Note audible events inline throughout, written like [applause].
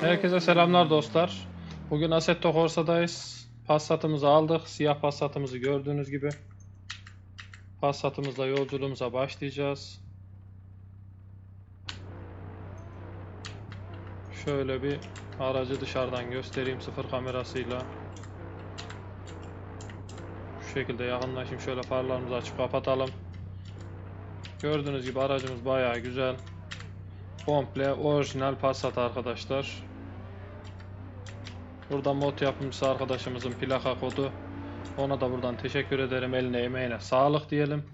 Herkese selamlar dostlar. Bugün Assetto Corsa'dayız. Passat'ımızı aldık. Siyah Passat'ımızı gördüğünüz gibi. Passat'ımızla yolculuğumuza başlayacağız. Şöyle bir aracı dışarıdan göstereyim sıfır kamerasıyla. Şu şekilde yakınlaşayım. Şöyle farlarımızı açıp kapatalım. Gördüğünüz gibi aracımız bayağı güzel. Komple orijinal Passat arkadaşlar. Burada mod yapımcısı arkadaşımızın plaka kodu. Ona da buradan teşekkür ederim. Eline emeğine sağlık diyelim.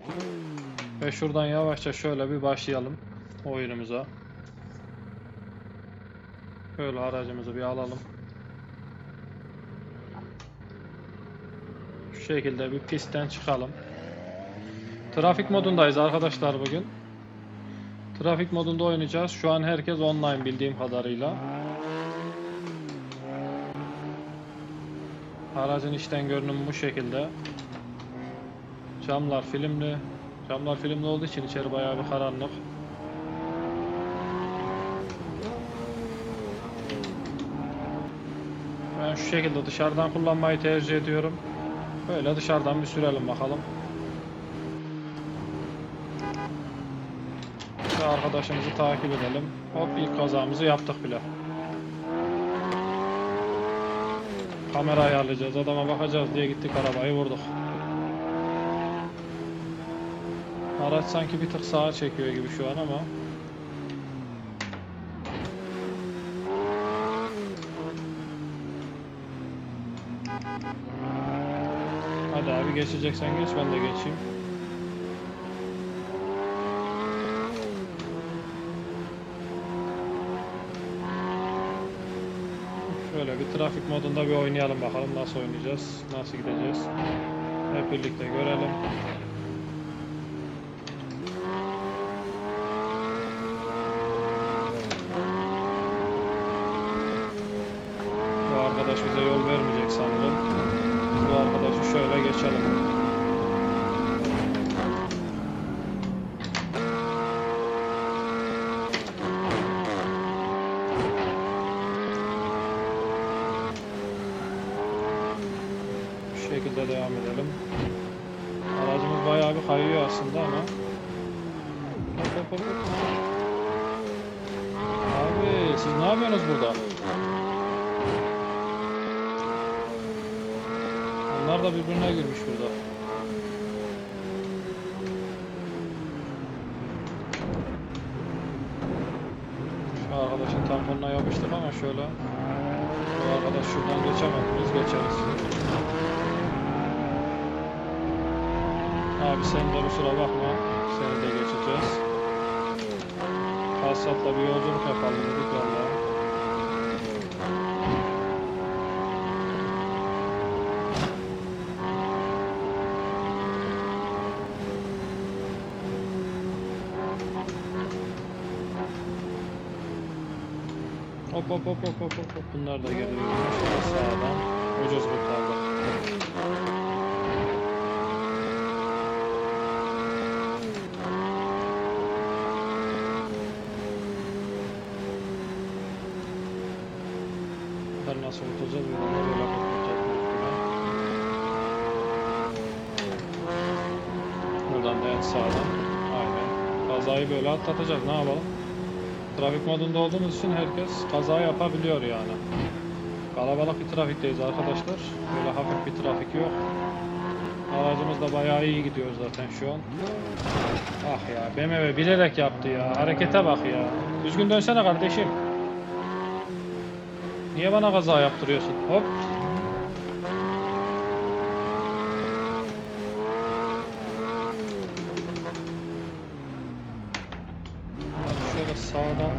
Ve şuradan yavaşça şöyle bir başlayalım oyunumuza. Şöyle aracımızı bir alalım. Şu şekilde bir pistten çıkalım. Trafik modundayız arkadaşlar bugün. Trafik modunda oynayacağız. Şu an herkes online bildiğim kadarıyla. Aracın içten görünümü bu şekilde. Camlar filmli. Camlar filmli olduğu için içeri bayağı bir karanlık. Ben şu şekilde dışarıdan kullanmayı tercih ediyorum. Böyle dışarıdan bir sürelim bakalım. Ve arkadaşımızı takip edelim. Hop ilk kazamızı yaptık bile. Kamera ayarlayacağız. Adama bakacağız diye gittik arabayı vurduk. Araç sanki bir tık sağa çekiyor gibi şu an ama. Hadi abi geçeceksen geç ben de geçeyim. Şöyle bir trafik modunda bir oynayalım bakalım nasıl oynayacağız, nasıl gideceğiz. Hep birlikte görelim. Bu arkadaş bize yol vermeyecek sanırım. Biz bu arkadaşı şöyle geçelim. Bu şekilde devam edelim. Aracımız bayağı bir kayıyor aslında ama. Abi siz ne yapıyorsunuz burada? Onlar da birbirine girmiş burada. Şu arkadaşın tamponuna yapıştık ama şöyle. Bu arkadaş şuradan geçemez. Biz geçeriz. Abi sen de kusura bakma. Seni de geçeceğiz. Passat'la bir yolculuk yapalım dedik vallahi. Hop hop hop hop hop hop hop. Bunlar da geliyor. Sağdan. Ucuz kurtardık. Bunları nasıl kurtulacağız? Buradan da böyle kurtulacağız. büyük ihtimal. En sağdan. Aynen. Kazayı böyle atlatacağız. Ne yapalım? Trafik modunda olduğumuz için herkes kaza yapabiliyor yani. Kalabalık bir trafikteyiz arkadaşlar. Böyle hafif bir trafik yok. Aracımız da bayağı iyi gidiyor zaten şu an. Ah ya BMW bilerek yaptı ya. Harekete bak ya. Düzgün dönsene kardeşim. Niye bana kaza yaptırıyorsun? Hop. Hadi şöyle sağdan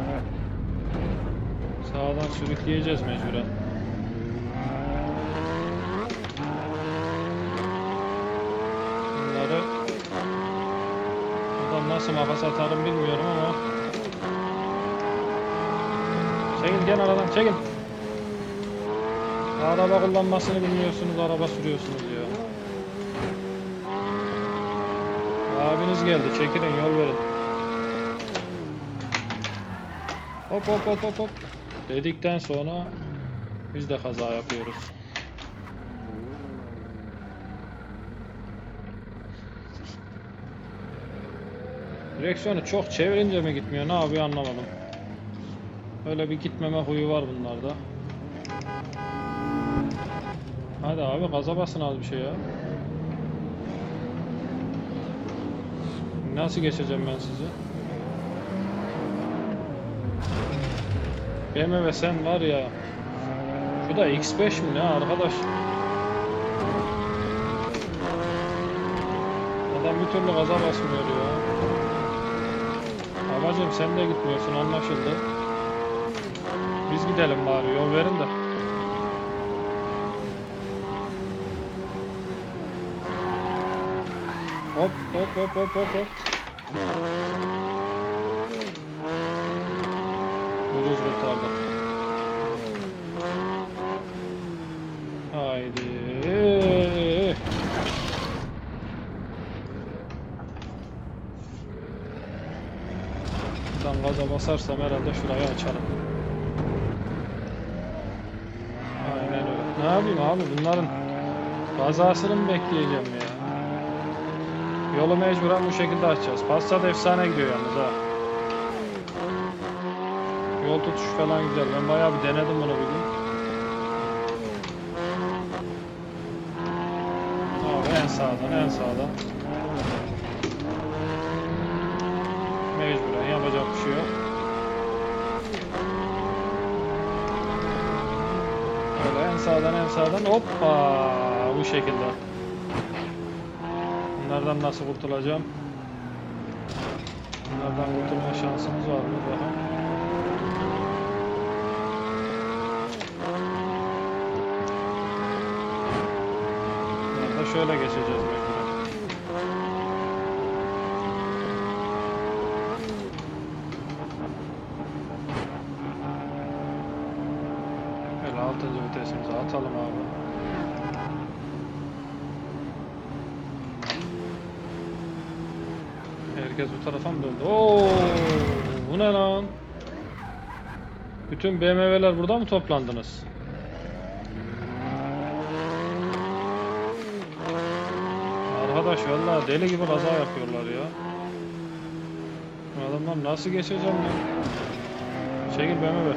sağdan sürükleyeceğiz mecburen. Bunları buradan nasıl makas atarım bilmiyorum ama Çekil gel aradan çekil. Araba kullanmasını bilmiyorsunuz, araba sürüyorsunuz ya. Abiniz geldi, çekilin, yol verin. Hop hop hop hop hop. Dedikten sonra biz de kaza yapıyoruz. Direksiyonu çok çevirince mi gitmiyor? Ne yapıyor anlamadım. Öyle bir gitmeme huyu var bunlarda. Hadi abi gaza basın az bir şey ya. Nasıl geçeceğim ben sizi? BMW sen var ya. Şu da X5 mi ne arkadaş? Adam bir türlü gaza basmıyor ya. Babacım sen de gitmiyorsun anlaşıldı. Biz gidelim bari yol verin de. Hop hop hop hop hop hop. Ucuz kurtardık. Haydi. Tam gaza basarsam herhalde şurayı açarım. Aynen öyle. Ne yapayım abi bunların kazasını mı bekleyeceğim ya? Yolu mecburen bu şekilde açacağız. Passat efsane gidiyor yalnız ha. Yol tutuş falan güzel. Ben bayağı bir denedim bunu bir gün. Abi en sağdan en sağdan. Mecburen yapacak bir şey yok. Böyle en sağdan en sağdan hoppa bu şekilde. Bunlardan nasıl kurtulacağım? Bunlardan kurtulma şansımız var mı? Bakalım. Bunlar da şöyle geçeceğiz. Böyle altıncı vitesimizi atalım abi. Herkes bu tarafa mı döndü? Oo, bu ne lan? Bütün BMW'ler burada mı toplandınız? Vallahi deli gibi kaza yapıyorlar ya. Adamlar nasıl geçeceğim ya? Çekil BMW.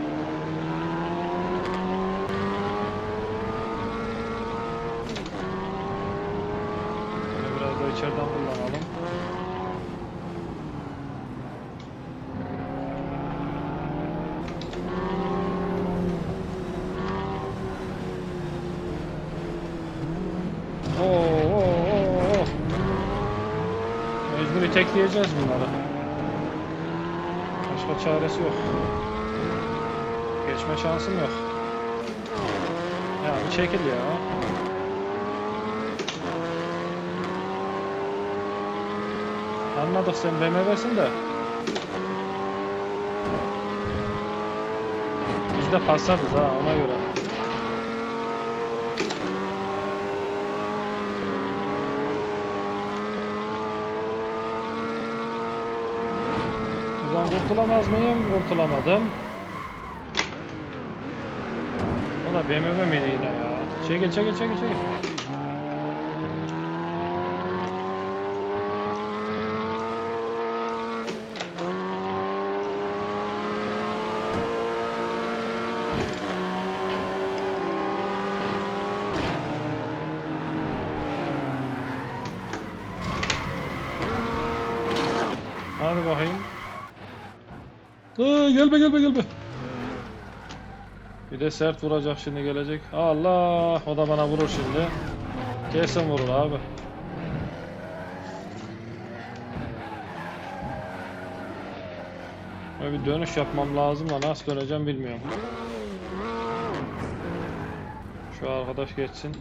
Biraz da içeriden kullanalım. Oo, oo, oo, oo. Tekleyeceğiz bunları. Başka çaresi yok. Geçme şansım yok. Ya bir çekil ya. Anladık sen BMW'sin de. Biz de Passat'ız ha ona göre. Buradan kurtulamaz mıyım? Kurtulamadım. O da BMW miydi yine ya? Çekil çekil çekil çekil. Hadi bakayım. Aa, gelme gelme gelme. Bir de sert vuracak şimdi gelecek. Allah o da bana vurur şimdi. Kesin vurur abi. Böyle bir dönüş yapmam lazım da nasıl döneceğim bilmiyorum. Şu arkadaş geçsin.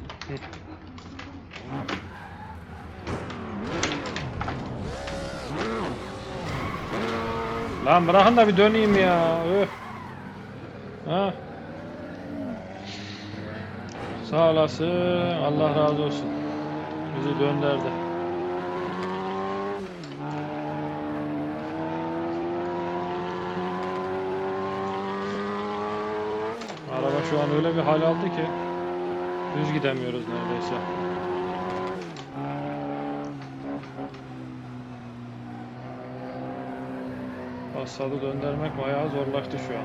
Lan bırakın da bir döneyim ya. Öf. Ha. Sağ olasın. Allah razı olsun. Bizi döndürdü. şu an öyle bir hal aldı ki düz gidemiyoruz neredeyse. Assadı döndürmek bayağı zorlaştı şu an.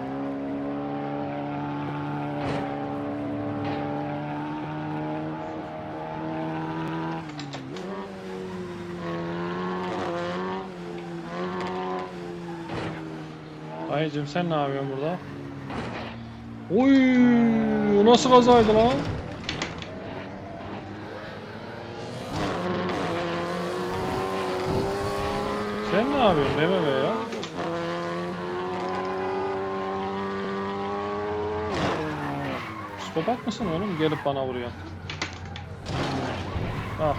Dayıcım sen ne yapıyorsun burada? Oy, nasıl kazaydı lan? Sen ne yapıyorsun BMW ya? Psikopat mısın oğlum? Gelip bana vuruyorsun. Ah,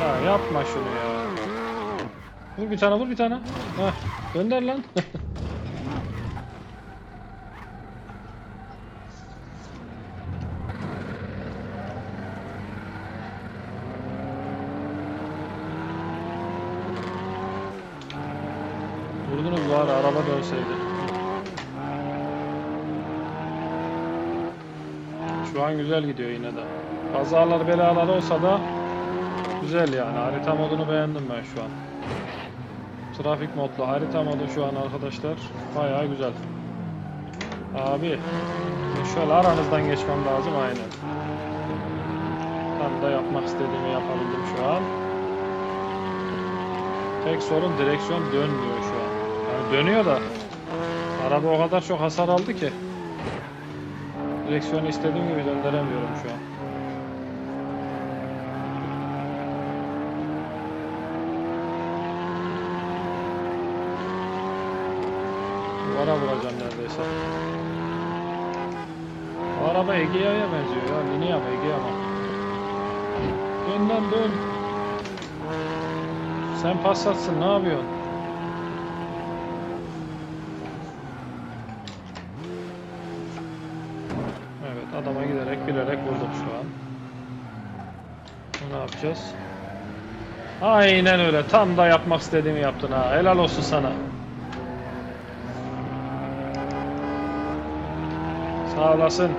ya yapma şunu ya. Vur bir tane, vur bir tane. Heh, gönder lan. [laughs] Vurdunuz bari araba dönseydi. Şu an güzel gidiyor yine de. Kazalar belalar olsa da güzel yani. Harita modunu beğendim ben şu an. Trafik modlu harita modu şu an arkadaşlar. Bayağı güzel. Abi şöyle aranızdan geçmem lazım aynen. Tam da yapmak istediğimi yapabildim şu an. Tek sorun direksiyon dönmüyor şu an. Yani dönüyor da araba o kadar çok hasar aldı ki direksiyonu istediğim gibi döndüremiyorum şu an. Duvara vuracağım neredeyse. Bu araba Egea'ya benziyor ya. Linea mı Egea mı? Dön lan dön. Sen Passat'sın ne yapıyorsun? Evet adama giderek bilerek vurduk şu an. Ne yapacağız? Aynen öyle. Tam da yapmak istediğimi yaptın ha. Helal olsun sana. Sağ olasın.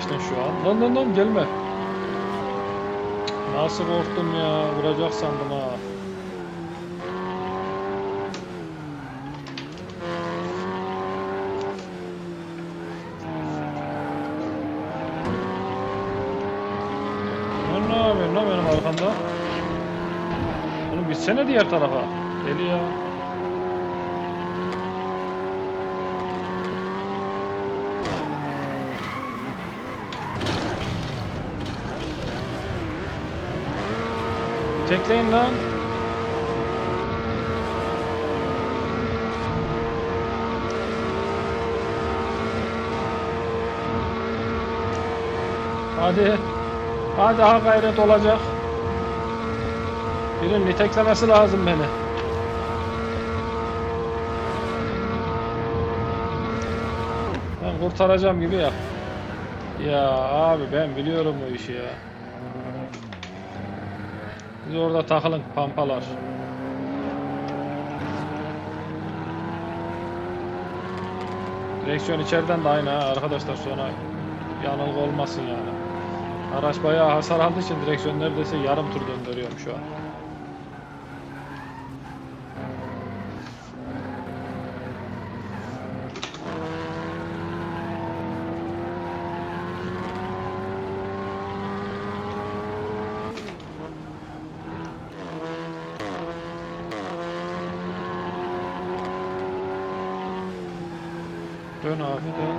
Açtın şu an. Lan lan lan gelme. Nasıl korktum ya. Vuracak sandım ha. Lan ne yapıyorsun lan benim arkamda? Oğlum gitsene diğer tarafa. Deli ya. Tekleyin lan. Hadi. Hadi daha gayret olacak. Birinin niteklemesi lazım beni. Ben kurtaracağım gibi ya. Ya abi ben biliyorum bu işi ya. Siz orada takılın pampalar. Direksiyon içeriden de aynı ha arkadaşlar sonra yanılgı olmasın yani. Araç bayağı hasar aldığı için direksiyon neredeyse yarım tur döndürüyorum şu an. Dön abi dön.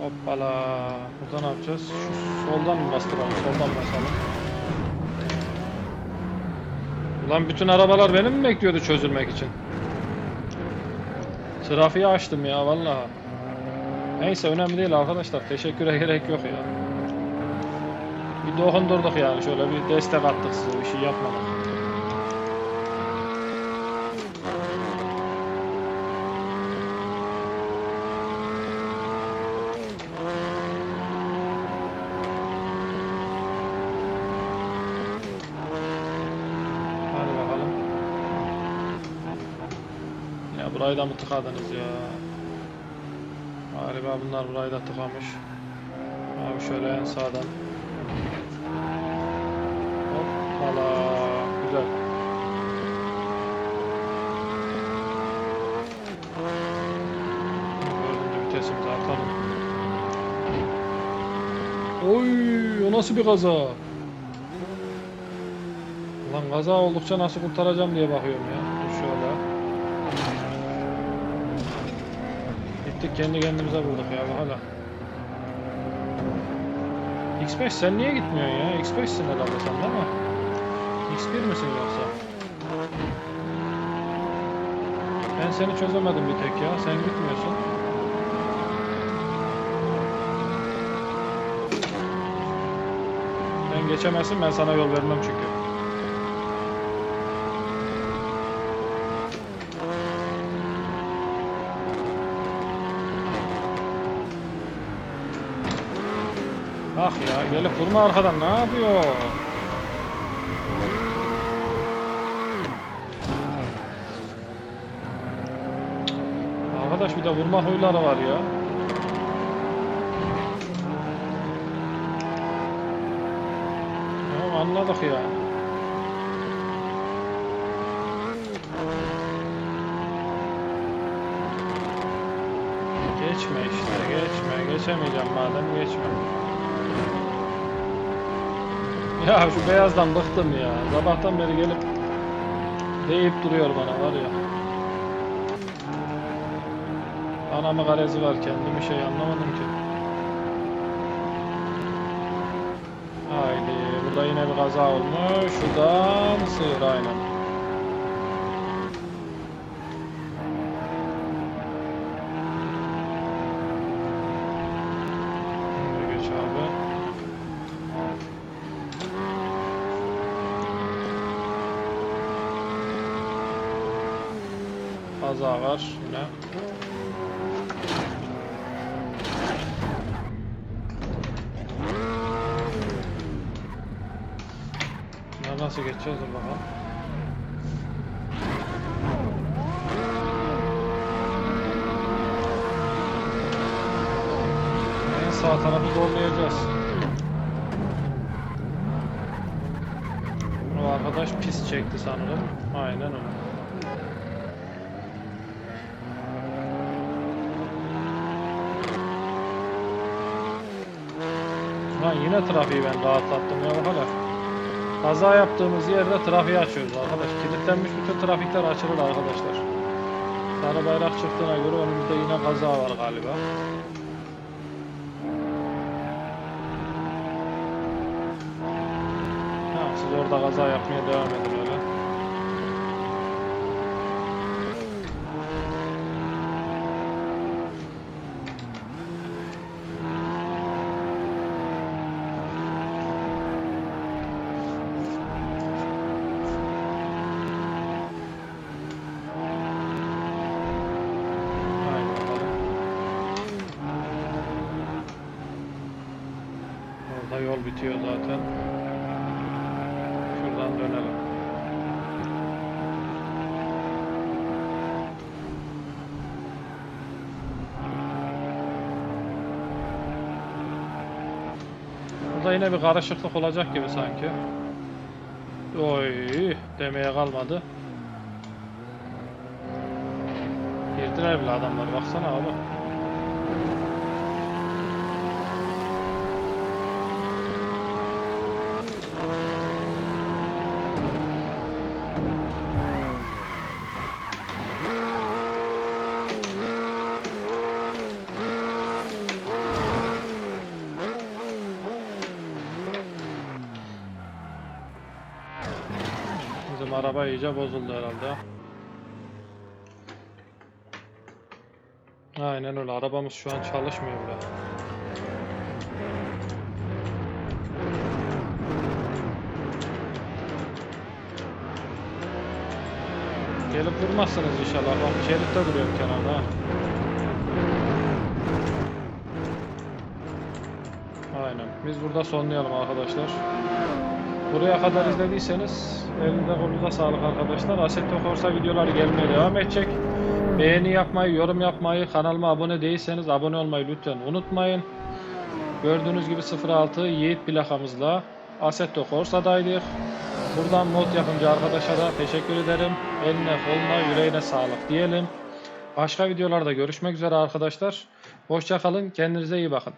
Hoppala. Burada ne yapacağız? Şu soldan mı bastıralım? Soldan basalım. Ulan bütün arabalar benim mi bekliyordu çözülmek için? Trafiği açtım ya vallahi. Neyse önemli değil arkadaşlar. Teşekküre [laughs] gerek yok ya. Bir dokundurduk yani. Şöyle bir destek attık size. Bir şey yapmadık. Ya burayı da mı tıkadınız ya? Galiba bunlar burayı da tıkamış. Abi şöyle en sağdan. Hoppala. Güzel. Dördüncü vitesimizi atalım. Oy, o nasıl bir kaza? Ulan kaza oldukça nasıl kurtaracağım diye bakıyorum ya. Dur şöyle. Gittik kendi kendimize bulduk ya hala. X5 sen niye gitmiyorsun ya? X5'sin herhalde sen değil mi? X1 misin yoksa? Ben seni çözemedim bir tek ya. Sen gitmiyorsun. Ben geçemezsin ben sana yol vermem çünkü. Ah ya gelip vurma arkadan ne yapıyor? Arkadaş bir de vurma huyları var ya. Tamam anladık ya. Geçme işte geçme geçemeyeceğim madem geçme. Ya şu beyazdan bıktım ya. Sabahtan beri gelip deyip duruyor bana var ya. Anamı garezi var kendimi şey anlamadım ki. Haydi burada yine bir kaza olmuş. Şuradan sıyır aynen. Şimdi geç abi. Kaza var yine. Bunları nasıl geçeceğiz dur bakalım. Sağ tarafı zorlayacağız. O arkadaş pis çekti sanırım. Aynen öyle. Lan yine trafiği ben rahatlattım ya hala. Kaza yaptığımız yerde trafiği açıyoruz arkadaş. Kilitlenmiş bütün trafikler açılır arkadaşlar. Sarı bayrak çıktığına göre önümüzde yine kaza var galiba. Tamam siz orada kaza yapmaya devam edin öyle. Haydi bakalım. Orada yol bitiyor zaten. Şuradan dönelim. Burada yine bir karışıklık olacak gibi sanki. Oy demeye kalmadı. Girdiler bile adamlar baksana abi. Araba iyice bozuldu herhalde. Aynen öyle. Arabamız şu an çalışmıyor bile. Gelip vurmazsınız inşallah. Bak şeritte duruyorum kenarda. Aynen. Biz burada sonlayalım arkadaşlar. Buraya kadar izlediyseniz elinde kolunuza sağlık arkadaşlar. Assetto Corsa videoları gelmeye devam edecek. Beğeni yapmayı, yorum yapmayı, kanalıma abone değilseniz abone olmayı lütfen unutmayın. Gördüğünüz gibi 06 Yiğit plakamızla Assetto Corsa'daydık. Buradan mod yapımcı arkadaşa da teşekkür ederim. Eline, koluna, yüreğine sağlık diyelim. Başka videolarda görüşmek üzere arkadaşlar. Hoşça kalın, kendinize iyi bakın.